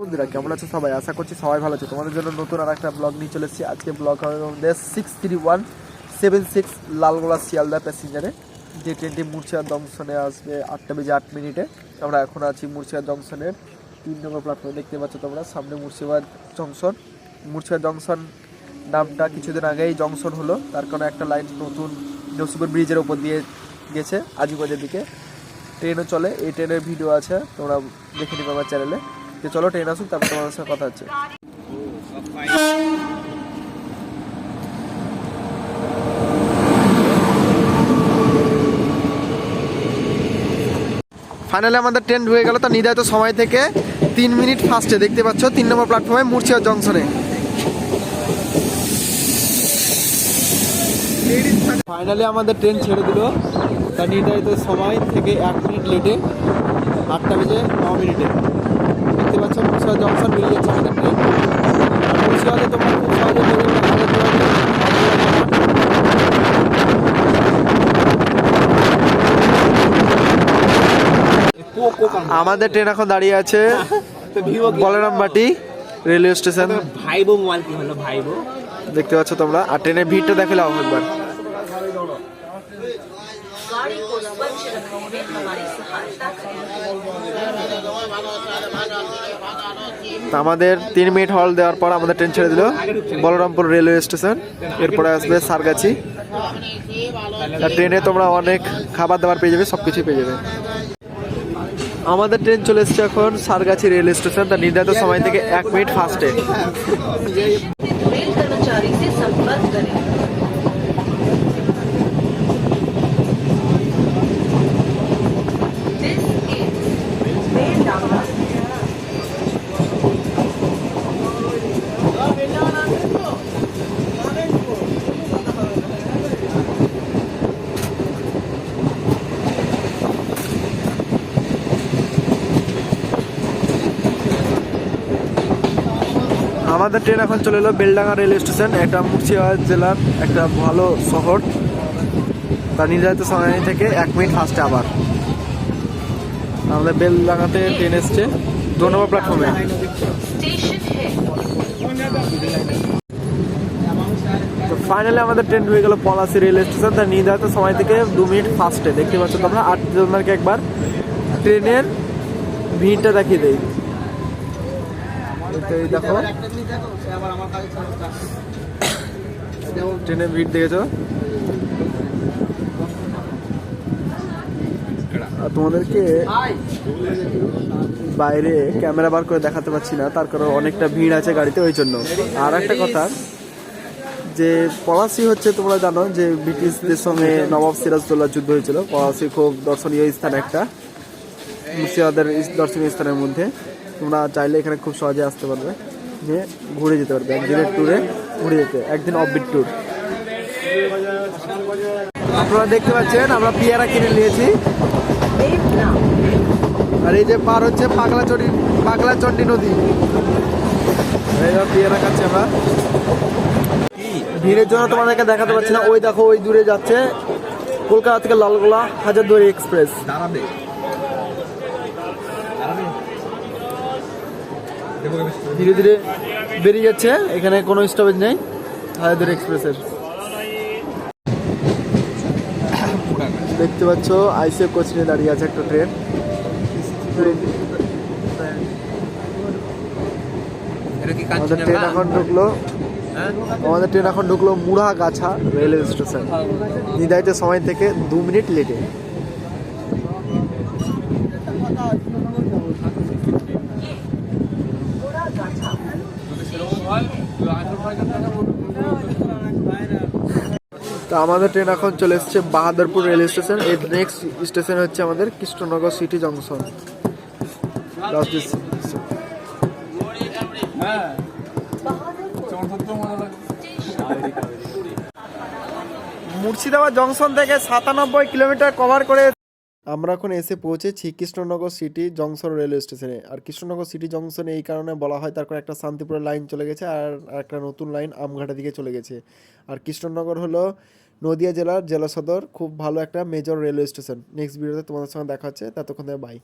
বন্ধুরা, কেমন আছো সবাই? আশা করছি সবাই ভালো আছে। তোমাদের জন্য নতুন আর একটা ব্লগ নিয়ে চলেছি আজকে ব্লগ হবে six three one seven six Lalgola Sealdah প্যাসেঞ্জারে যে ট্রেনটি মুর্শিদাবাদ জংশনে আসবে আটটা বেজে আট মিনিটে। আমরা এখন আছি মুর্শিদাবাদ জংশনের তিন নম্বর প্ল্যাটফর্মে দেখতে পাচ্ছ তোমরা, সামনে মুর্শিদাবাদ জংশন। মুর্শিদাবাদ জংশন নামটা কিছুদিন আগেই জংশন হলো। তার কারণে একটা লাইন নতুন নসিপুর ব্রিজের ওপর দিয়ে গেছে আজিবাজের দিকে। ট্রেনও চলে, এই ট্রেনের ভিডিও আছে, তোমরা দেখে নিবে আমার চ্যানেলে তো চলো ট্রেন আসুক, তারপর তোমাদের সঙ্গে কথা হচ্ছে। ফাইনালি আমাদের ট্রেন ঢুকে গেল, তো নির্ধারিত সময় থেকে তিন মিনিট ফার্স্টে দেখতে পাচ্ছ, তিন নম্বর প্ল্যাটফর্মে মুর্শিদাবাদ জংশনে ফাইনালি আমাদের ট্রেন ছেড়ে দিল তার নির্ধারিত সময় থেকে এক মিনিট লেটে আটটা বেজে ন মিনিটে দেখতে পাচ্ছ মুর্শিদাবাদ জংশন বেরিয়ে যাচ্ছে আমাদের ট্রেন। মুর্শিদাবাদে তোমরা খুব সহজে আমাদের ট্রেন এখন দাঁড়িয়ে আছে বলরাম বাটি রেলওয়ে স্টেশন। ভাইবো মোবাইল কি হলো? ভাইবো। দেখতে পাচ্ছ তোমরা। আর ট্রেনের ভিড়টা দেখে নাও একবার। गाड़ी को स्वच्छ रखने में हमारी सहायता करें তা আমাদের তিন মিনিট হল দেওয়ার পর আমাদের ট্রেন ছেড়ে দিল বলরামপুর রেলওয়ে স্টেশন এরপরে আসবে সারগাছি আর ট্রেনে তোমরা অনেক খাবার দাবার পেয়ে যাবে সব কিছুই পেয়ে যাবে আমাদের ট্রেন চলে এসছে এখন সারগাছি রেলওয়ে স্টেশন তার নির্ধারিত সময় থেকে এক মিনিট ফার্স্টে रेल कर्मचारी से संपर्क करें আমাদের ট্রেন এখন চলে এলো বেলডাঙ্গা রেল স্টেশন এটা মুর্শিদাবাদ জেলার একটা ভালো শহর। তার নির্ধারিত সময় থেকে এক মিনিট ফার্স্টে আবার। আমাদের বেলডাঙ্গাতে ট্রেন এসছে, দু নম্বর প্ল্যাটফর্মে তো ফাইনালি আমাদের ট্রেন ঢুকে গেল পলাশি রেল স্টেশন। তার নির্ধারিত সময় থেকে দু মিনিট ফার্স্টে দেখতে পাচ্ছ তোমরা আর তোমাদেরকে একবার ট্রেনের ভিড়টা দেখিয়ে দেই। দেখো। ট্রেনের ভিড় দেখেছ? তোমাদেরকে বাইরে ক্যামেরা বার করে দেখাতে পারছি না, তার কারণ অনেকটা ভিড় আছে গাড়িতে ওই জন্য। আর একটা কথা, যে পলাশি হচ্ছে তোমরা জানো, যে ব্রিটিশদের সঙ্গে নবাব সিরাজদৌল্লার যুদ্ধ হয়েছিল। পলাশি খুব দর্শনীয় স্থান একটা, মুর্শিদাবাদের দর্শনীয় স্থানের মধ্যে। তোমরা চাইলে এখানে খুব সহজে আসতে পারবে। যে ঘুরে যেতে পারবে, একদিনের ট্যুরে ঘুরে যেতে, একদিন অফবিট ট্যুর আপনারা দেখতে পাচ্ছেন, আমরা পেয়ারা কিনে নিয়েছি। আর এই যে পার হচ্ছে পাগলাচন্ডী পাগলাচন্ডী নদী। পেয়ারা খাচ্ছি আমরা। ভিড়ের জন্য তোমাদেরকে দেখাতে পারছি না। ওই দেখো, ওই দূরে যাচ্ছে কলকাতা থেকে লালগোলা হাজারদুয়ারি এক্সপ্রেস। দাঁড়াবে ধীরে ধীরে বেরিয়ে যাচ্ছে। এখানে কোনো স্টপেজ নেই হাজারদুয়ারি এক্সপ্রেসের। দেখতে পাচ্ছ আইসিএফ কোচিংয়ে দাঁড়িয়ে আছে একটা ট্রেন। আমাদের ট্রেন এখন ঢুকলো। আমাদের ট্রেন এখন ঢুকলো মুড়াগাছা রেলওয়ে স্টেশন। নির্ধারিত সময় থেকে দু মিনিট লেটে তো আমাদের ট্রেন এখন চলে এসেছে বাহাদুরপুর রেলওয়ে স্টেশন। এর নেক্সট স্টেশন হচ্ছে আমাদের Krishnanagar city junction Murshidabad junction থেকে সাতানব্বই কিলোমিটার কভার করে আমরা এখন এসে পৌঁছেছি কৃষ্ণনগর সিটি জংশন রেলওয়ে স্টেশনে আর কৃষ্ণনগর সিটি জংশনে এই কারণে বলা হয় তারপর একটা শান্তিপুরের লাইন চলে গেছে আর একটা নতুন লাইন আমঘাটের দিকে চলে গেছে। আর কৃষ্ণনগর হলো নদিয়া জেলার জেলা সদর, খুব ভালো একটা মেজর রেলওয়ে স্টেশন নেক্সট ভিডিওতে তোমাদের সঙ্গে দেখা হচ্ছে, ততক্ষণ বাই